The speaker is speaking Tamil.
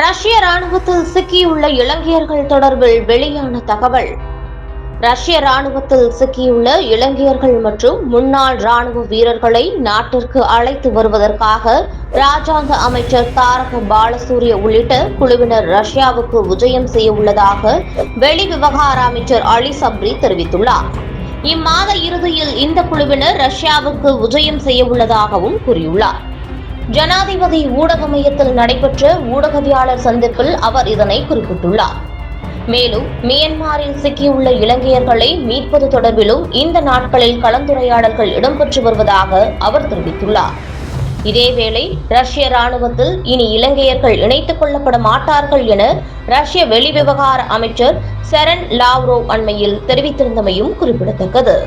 ரஷ்ய ராணுவத்தில் சிக்கியுள்ள இலங்கையர்கள் தொடர்பில் வெளியான தகவல். ரஷ்ய ராணுவத்தில் சிக்கியுள்ள இலங்கையர்கள் மற்றும் முன்னாள் ராணுவ வீரர்களை நாட்டிற்கு அழைத்து வருவதற்காக ராஜாங்க அமைச்சர் தாரக பாலசூரிய உள்ளிட்ட குழுவினர் ரஷ்யாவுக்கு விஜயம் செய்ய உள்ளதாக வெளிவிவகார அமைச்சர் அலி சப்ரி தெரிவித்துள்ளார். இம்மாத இறுதியில் இந்த குழுவினர் ரஷ்யாவுக்கு விஜயம் செய்ய உள்ளதாகவும் கூறியுள்ளார். ஜனாதிபதி ஊடக மையத்தில் நடைபெற்ற ஊடகவியாளர் சந்திப்பில் அவர் இதனை குறிப்பிட்டுள்ளார். மேலும் மியன்மாரில் சிக்கியுள்ள இலங்கையர்களை மீட்பது தொடர்பிலும் இந்த நாட்களில் கலந்துரையாடல்கள் இடம்பெற்று வருவதாக அவர் தெரிவித்துள்ளார். இதேவேளை ரஷ்ய ராணுவத்தில் இனி இலங்கையர்கள் இணைத்துக் கொள்ளப்பட மாட்டார்கள் என ரஷ்ய வெளிவிவகார அமைச்சர் செரன் லாவ்ரோவ் அண்மையில் தெரிவித்திருந்தமையும் குறிப்பிடத்தக்கது.